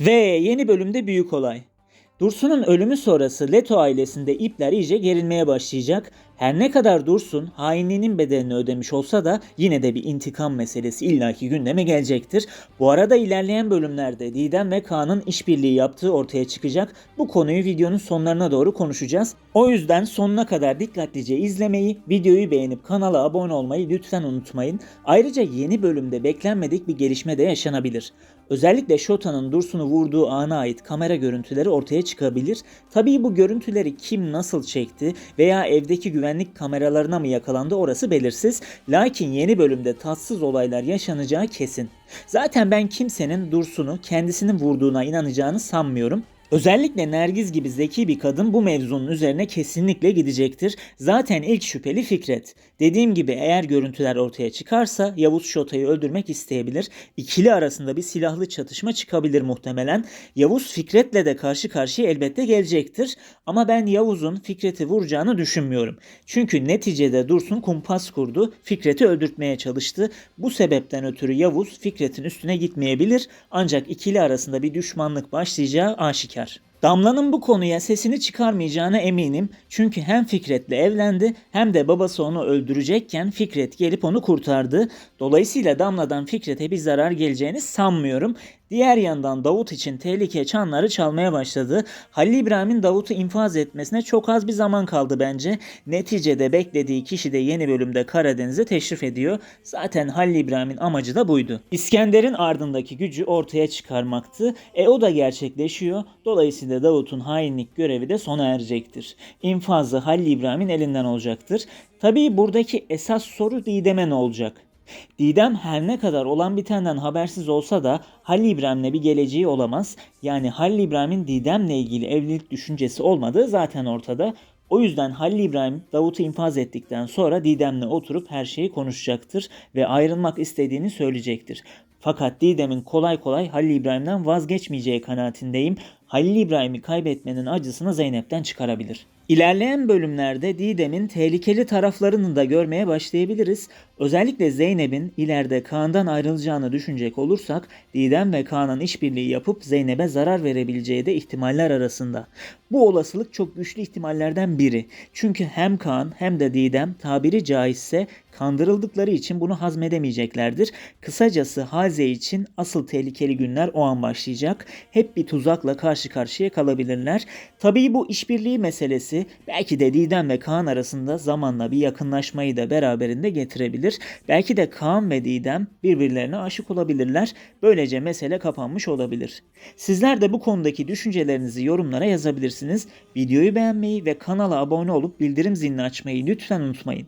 Ve yeni bölümde büyük olay. Dursun'un ölümü sonrası Leto ailesinde ipler iyice gerilmeye başlayacak. Her ne kadar Dursun hainliğinin bedelini ödemiş olsa da yine de bir intikam meselesi illaki gündeme gelecektir. Bu arada ilerleyen bölümlerde Didem ve Kaan'ın işbirliği yaptığı ortaya çıkacak. Bu konuyu videonun sonlarına doğru konuşacağız. O yüzden sonuna kadar dikkatlice izlemeyi, videoyu beğenip kanala abone olmayı lütfen unutmayın. Ayrıca yeni bölümde beklenmedik bir gelişme de yaşanabilir. Özellikle Shota'nın Dursun'u vurduğu ana ait kamera görüntüleri ortaya çıkabilir. Tabii bu görüntüleri kim nasıl çekti veya evdeki güvenlik kameralarına mı yakalandı orası belirsiz. Lakin yeni bölümde tatsız olaylar yaşanacağı kesin. Zaten ben kimsenin Dursun'u kendisinin vurduğuna inanacağını sanmıyorum. Özellikle Nergiz gibi zeki bir kadın bu mevzunun üzerine kesinlikle gidecektir. Zaten ilk şüpheli Fikret. Dediğim gibi eğer görüntüler ortaya çıkarsa Yavuz Şota'yı öldürmek isteyebilir. İkili arasında bir silahlı çatışma çıkabilir muhtemelen. Yavuz Fikret'le de karşı karşıya elbette gelecektir. Ama ben Yavuz'un Fikret'i vuracağını düşünmüyorum. Çünkü neticede Dursun kumpas kurdu. Fikret'i öldürtmeye çalıştı. Bu sebepten ötürü Yavuz Fikret'in üstüne gitmeyebilir. Ancak ikili arasında bir düşmanlık başlayacağı aşikar. Damla'nın bu konuya sesini çıkarmayacağına eminim. Çünkü hem Fikret'le evlendi hem de babası onu öldürecekken Fikret gelip onu kurtardı. Dolayısıyla Damla'dan Fikret'e bir zarar geleceğini sanmıyorum. Diğer yandan Davut için tehlike çanları çalmaya başladı. Halil İbrahim'in Davut'u infaz etmesine çok az bir zaman kaldı bence. Neticede beklediği kişi de yeni bölümde Karadeniz'e teşrif ediyor. Zaten Halil İbrahim'in amacı da buydu. İskender'in ardındaki gücü ortaya çıkarmaktı. E o da gerçekleşiyor. Dolayısıyla Davut'un hainlik görevi de sona erecektir. İnfazı Halil İbrahim'in elinden olacaktır. Tabii buradaki esas soru Didem'e ne olacak? Didem her ne kadar olan bitenden habersiz olsa da Halil İbrahim'le bir geleceği olamaz. Yani Halil İbrahim'in Didem'le ilgili evlilik düşüncesi olmadığı zaten ortada. O yüzden Halil İbrahim Davut'u infaz ettikten sonra Didem'le oturup her şeyi konuşacaktır ve ayrılmak istediğini söyleyecektir. Fakat Didem'in kolay kolay Halil İbrahim'den vazgeçmeyeceği kanaatindeyim. Halil İbrahim'i kaybetmenin acısını Zeynep'ten çıkarabilir. İlerleyen bölümlerde Didem'in tehlikeli taraflarını da görmeye başlayabiliriz. Özellikle Zeynep'in ileride Kaan'dan ayrılacağını düşünecek olursak Didem ve Kaan'ın işbirliği yapıp Zeynep'e zarar verebileceği de ihtimaller arasında. Bu olasılık çok güçlü ihtimallerden biri. Çünkü hem Kaan hem de Didem tabiri caizse kandırıldıkları için bunu hazmedemeyeceklerdir. Kısacası Haze için asıl tehlikeli günler o an başlayacak. Hep bir tuzakla karşı karşıya kalabilirler. Tabii bu işbirliği meselesi belki de Didem ve Kaan arasında zamanla bir yakınlaşmayı da beraberinde getirebilir. Belki de Kaan ve Didem birbirlerine aşık olabilirler. Böylece mesele kapanmış olabilir. Sizler de bu konudaki düşüncelerinizi yorumlara yazabilirsiniz. Videoyu beğenmeyi ve kanala abone olup bildirim zilini açmayı lütfen unutmayın.